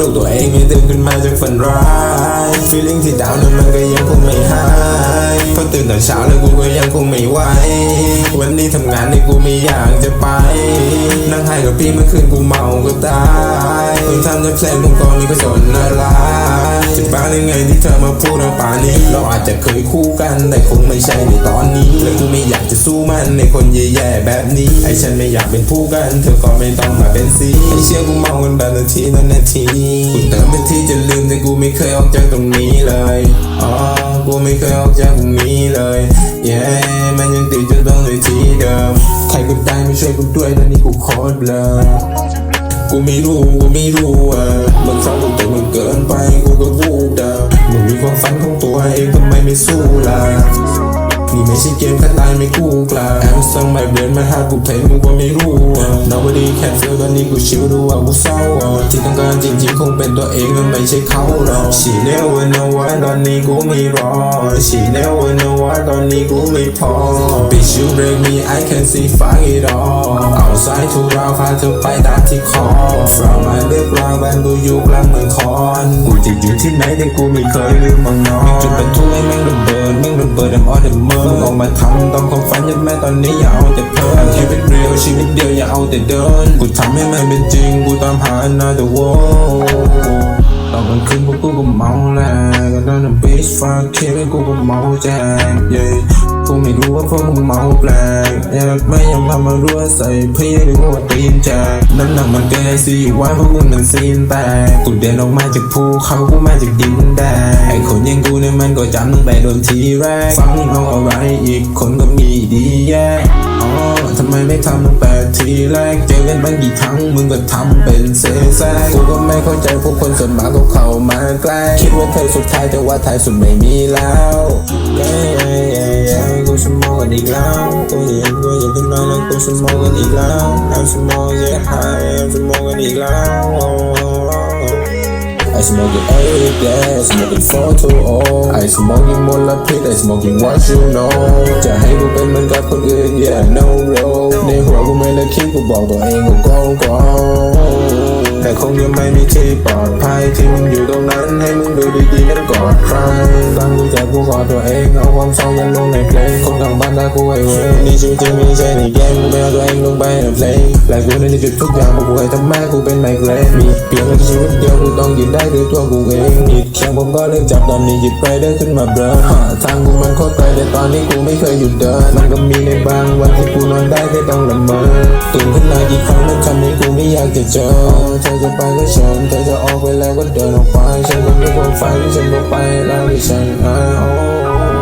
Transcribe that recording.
ลูกตัวเองไม่ตื่นขึ้นมาจากฝันร้าย feeling ที่ดาวนั้นมันก็ยังคงไม่หายพอตื่นตอนเช้าแล้วกูก็ยังคงไม่ไหว วันนี้ทำงานในกูไม่อยากจะไป นั่งให้กับพี่เมื่อคืนกูเมาก็ตาย ทำในเพลงผมก็ไม่ก็สนอะไรจะบ้าได้ไงที่เธอมาพูดเอาป่านี้ เราอาจจะเคยคู่กันแต่คงไม่ใช่ในตอนนี้และกูไม่อยากจะสู้มันในคนแย่ๆแบบนี้ ไอ้ฉันไม่อยากเป็นผู้กัน เธอก็ไม่ต้องมาเป็นซีไอเชื่อกูเมากันแบบนาทีนั้นนาทีกูเติมเป็นที่จะลืมแต่กูไม่เคยออกจากตรงนี้เลยอ๋อกูไม่เคยออกจากตรงนี้เลยเย้มันยังติดอยู่ตรงในที่เดิมใครก็ได้ไม่ช่วยกูด้วยตอนนี้กูโคตรเบลอ กูไม่รู้กูไม่รู้อะบางฟังกูแต่มันเกินไปกูก็วูบดามึงมีความฝันของตัวเองทำไมไม่สู้ล่ะ นี่ไม่ใช่เกมแค่ตายไม่กู้กลาแอมซังไม่เบรนมาหากูเพลงมึงก็ไม่รู้อะ nobody can feel ตอนนี้กูชิวดูว่ากูเศร้าที่ต้องการจริงๆคงเป็นตัวเองมันไม่ใช่เขาหรอก She never know why ตอนนี้กูไม่รอ She never know why ตอนนี้กูไม่พอ Bitch you break me I can see fuck it all outside to เราวพาเธอไปตามที่คอ From underground บ้านกูอยู่กลางเมืองคอนกูจะอยู่ที่ไหนแต่กูไม่เคยลืมมืองนอน บิด I'm all the เมืองออกมาทำตามความฝันยันแม่ตอนนี้อย่าเอาแต่เพ้อชีวิตเรียวชีวิตเดียวอย่าเอาแต่เดินกูทำให้มันเป็นจริงกูตามหา another world ตอนกลางคืนพวกกูก็เมาแหละก็นอนในบีชฟาคิดกูก็เมาแจก yeah ไม่รู้ว่าพวกมึงเมาแปลกอยาไม่ยอมทำมารั่วใส่พี่หรือว่าตีนแจกน้ำหนักมันเกินไอซีอยู่ว่าพวกมึงมันซีนแตกกูเดินออกมาจากภูเขากูมาจากดินแดงไอคนยังกูเนี่ยมันก็จำตั้งแต่โดนทีแรกฟังเอาอะไรอีกคนก็มีดีแย่อ๋อทำไมไม่ทำตั้งแต่ทีแรกเจอกันบ้างกี่ครั้งมึงก็ทำเป็นเซแซกกูก็ไม่เข้าใจพวกคนส่วนมากก็เข้ามาใกล้คิดว่าเคยสุดท้ายแต่ว่าท้ายสุดไม่มีแล้วเย้เย้ เย้เย้กูสมองกันอีกแล้วกูเห็นกูอยากขึ้นมาแล้วกูสมองกันอีกแล้ว I'm smoke get high I'm smoke กันอีกแล้ว I smoke it every day, smoking four to oh I smoking มลพิษ I smoking what you know จะให้กูเป็นเหมือนกับคนอื่น yeah no road ในหัวกูไม่เลยคิดกู แต่คงยังไม่มีที่ปลอดภัยที่มึงอยู่ตรงนั้นให้มึงดูดีๆนั้นกอดใครบางกูจกูกอตัวเองเอาความเศร้ายันลงในเพลงคนข้างบ้านด่ากูไอ้เว้ยนี่ชีวิตจริงไม่ใช่ในเกมกูไม่เอาตัวเองลงไปในเพลงและกูในจุดทุกอย่างบอกกูให้ทำแม่กูเป็นไมเกรนมีเพียงแค่ชีวิตเดียวกูต้องยืนได้ด้วยตัวกูเองอีกแค่ผมก็เลิกจับตอนนี้หยิบไปได้ขึ้นมาเบลอหาทางกูมันโคตรไกลแต่ตอนนี้กูไม่เคยหยุดเดินมันก็มีในบางวันที่กูนอนได้แค่ต้องละเมอตื่นขึ้นมากี่ครั้งแล้วทำให้กูไม่อยากจะเจอเธอจะไปก็เชิญเธอจะออกไปแล้วก็เดินออกไป ฉันก็มีความฝันฉันก็ไปแล้วที่ฉันเอา